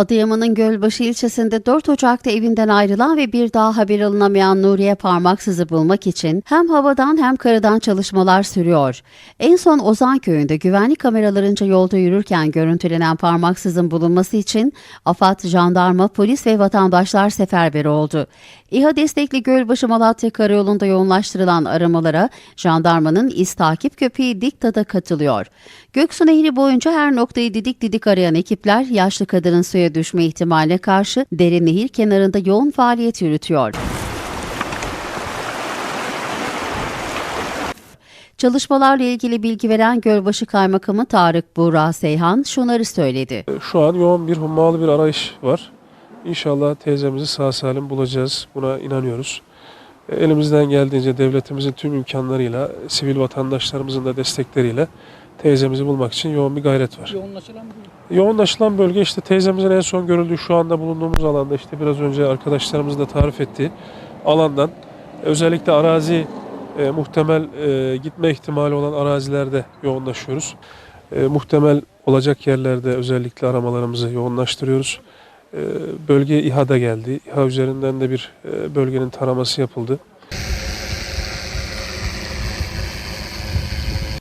Adıyaman'ın Gölbaşı ilçesinde 4 Ocak'ta evinden ayrılan ve bir daha haber alınamayan Nuriye Parmaksız'ı bulmak için hem havadan hem karadan çalışmalar sürüyor. En son Ozan köyünde güvenlik kameralarınca yolda yürürken görüntülenen Parmaksız'ın bulunması için AFAD, jandarma, polis ve vatandaşlar seferber oldu. İHA destekli Gölbaşı Malatya Karayolu'nda yoğunlaştırılan aramalara jandarmanın iz takip köpeği Dikta'da katılıyor. Göksu Nehri boyunca her noktayı didik didik arayan ekipler yaşlı kadının suya düşme ihtimaline karşı derin nehir kenarında yoğun faaliyet yürütüyor. Çalışmalarla ilgili bilgi veren Gölbaşı Kaymakamı Tarık Buğra Seyhan şunları söyledi. Şu an yoğun bir hummalı bir arayış var. İnşallah teyzemizi sağ salim bulacağız. Buna inanıyoruz. E, Elimizden geldiğince devletimizin tüm imkanlarıyla, sivil vatandaşlarımızın da destekleriyle teyzemizi bulmak için yoğun bir gayret var. Yoğunlaşılan bir Yoğunlaşılan bölge işte teyzemizin en son görüldüğü şu anda bulunduğumuz alanda işte biraz önce arkadaşlarımız da tarif ettiği alandan özellikle arazi e, muhtemel e, gitme ihtimali olan arazilerde yoğunlaşıyoruz. E, muhtemel olacak yerlerde özellikle aramalarımızı yoğunlaştırıyoruz. E, bölge İHA'da geldi. İHA üzerinden de bir e, bölgenin taraması yapıldı.